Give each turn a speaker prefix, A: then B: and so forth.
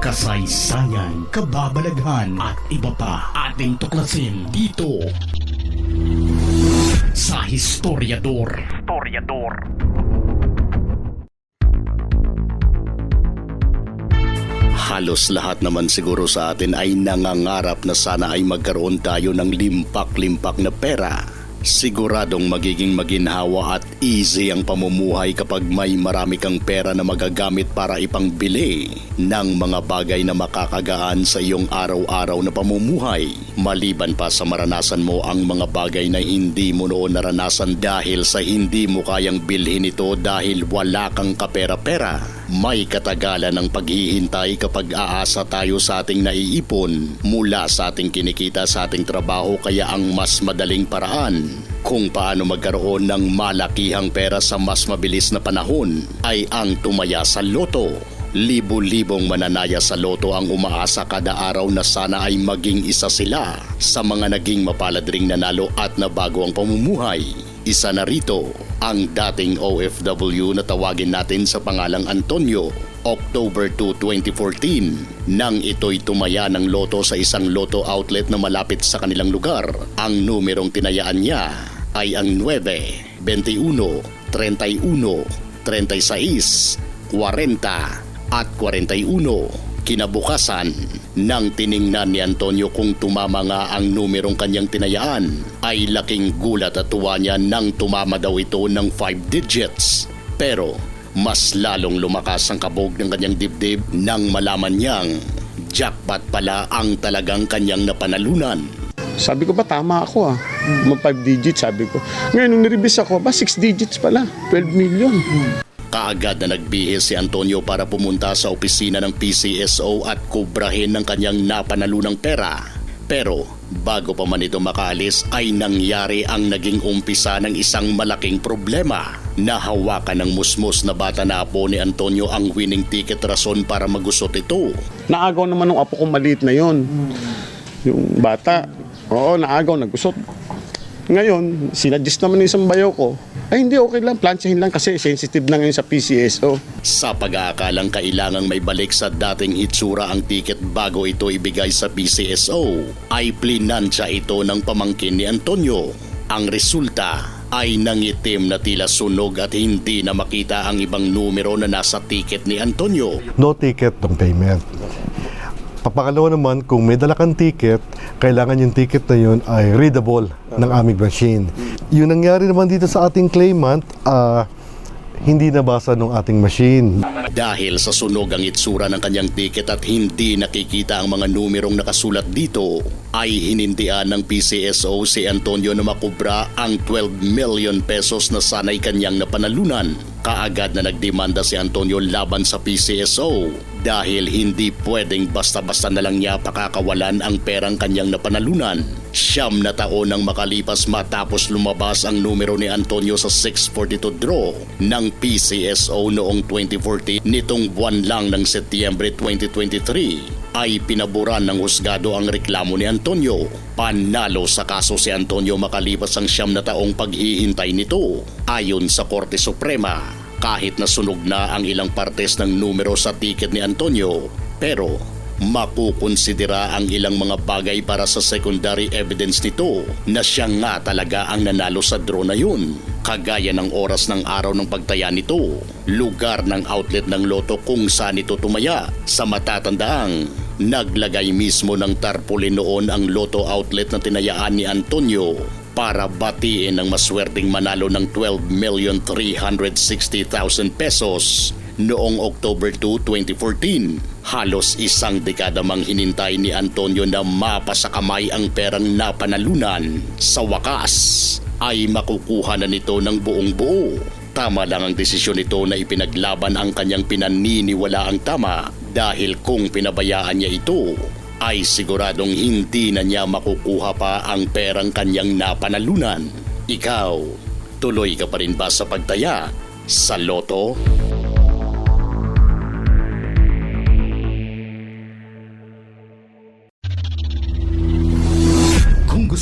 A: kasaysayan, kababalaghan at iba pa ating tuklasin dito sa Historiador. Historiador. Halos lahat naman siguro sa atin ay nangangarap na sana ay magkaroon tayo ng limpak-limpak na pera. Siguradong magiging maginhawa at easy ang pamumuhay kapag may marami kang pera na magagamit para ipangbili ng mga bagay na makakagaan sa iyong araw-araw na pamumuhay. Maliban pa sa maranasan mo ang mga bagay na hindi mo noon naranasan dahil sa hindi mo kayang bilhin ito dahil wala kang kapera-pera. May katagalan ng paghihintay kapag aasa tayo sa ating naiipon mula sa ating kinikita sa ating trabaho kaya ang mas madaling paraan kung paano magkaroon ng malakihang pera sa mas mabilis na panahon ay ang tumaya sa loto. Libo-libong mananaya sa loto ang umaasa kada araw na sana ay maging isa sila sa mga naging mapalad ring nanalo at nabago ang pamumuhay. Isa na rito ang dating OFW na tawagin natin sa pangalang Antonio October 2, 2014 nang ito'y tumaya ng loto sa isang loto outlet na malapit sa kanilang lugar. Ang numerong tinayaan niya ay ang 9, 21, 31, 36, 40 at 41. Kinabukasan, nang tiningnan ni Antonio kung tumama nga ang numerong kanyang tinayaan, ay laking gulat at tuwa niya nang tumama daw ito ng 5 digits. Pero mas lalong lumakas ang kabog ng kanyang dibdib nang malaman niyang jackpot pala ang talagang kanyang napanalunan.
B: Sabi ko ba tama ako ah. Mag 5 digits sabi ko. Ngayon nung niribis ako, ba 6 digits pala. 12 million.
A: Kaagad na nagbihis si Antonio para pumunta sa opisina ng PCSO at kubrahin ng kanyang napanalunang pera. Pero bago pa man ito makaalis ay nangyari ang naging umpisa ng isang malaking problema. Nahawakan ng musmos na bata na apo ni Antonio ang winning ticket rason para magusot ito.
B: Naagaw naman ng apo ko maliit na yon. Yung bata, oo, naagaw, nagusot. Ngayon, sinadjust naman ng isang bayaw ko, ay hindi okay lang, plansyahin lang kasi sensitive na ngayon sa PCSO.
A: Sa pag-aakalang kailangang may balik sa dating hitsura ang tiket bago ito ibigay sa PCSO, ay plinansya ito ng pamangkin ni Antonio. Ang resulta ay nangitim na tila sunog at hindi na makita ang ibang numero na nasa tiket ni Antonio.
C: no ticket, no payment. Papakalawa naman, kung may dala kang ticket, kailangan yung ticket na yun ay readable ng aming machine. Yung nangyari naman dito sa ating claimant, ah, hindi nabasa ng ating machine.
A: Dahil sa sunog ang itsura ng kanyang tiket at hindi nakikita ang mga numerong nakasulat dito, ay hinindian ng PCSO si Antonio na makubra ang 12 million pesos na sanay kanyang napanalunan. Kaagad na nagdemanda si Antonio laban sa PCSO dahil hindi pwedeng basta-basta na lang niya pakakawalan ang perang kanyang napanalunan. Siyam na taon nang makalipas matapos lumabas ang numero ni Antonio sa 642 draw ng PCSO noong 2014 nitong buwan lang ng Setyembre 2023 ay pinaboran ng husgado ang reklamo ni Antonio. Panalo sa kaso si Antonio makalipas ang siyam na taong paghihintay nito. Ayon sa Korte Suprema, kahit nasunog na ang ilang partes ng numero sa tiket ni Antonio, pero makukonsidera ang ilang mga bagay para sa secondary evidence nito na siya nga talaga ang nanalo sa draw na yun. Kagaya ng oras ng araw ng pagtaya nito, lugar ng outlet ng loto kung saan ito tumaya sa matatandang naglagay mismo ng tarpaulin noon ang loto outlet na tinayaan ni Antonio para batiin ang maswerteng manalo ng 12,360,000 pesos noong October 2, 2014. Halos isang dekada mang hinintay ni Antonio na mapasa kamay ang perang napanalunan. Sa wakas, ay makukuha na nito ng buong buo. Tama lang ang desisyon nito na ipinaglaban ang kanyang pinaniniwalaang tama dahil kung pinabayaan niya ito, ay siguradong hindi na niya makukuha pa ang perang kanyang napanalunan. Ikaw, tuloy ka pa rin ba sa pagtaya sa loto?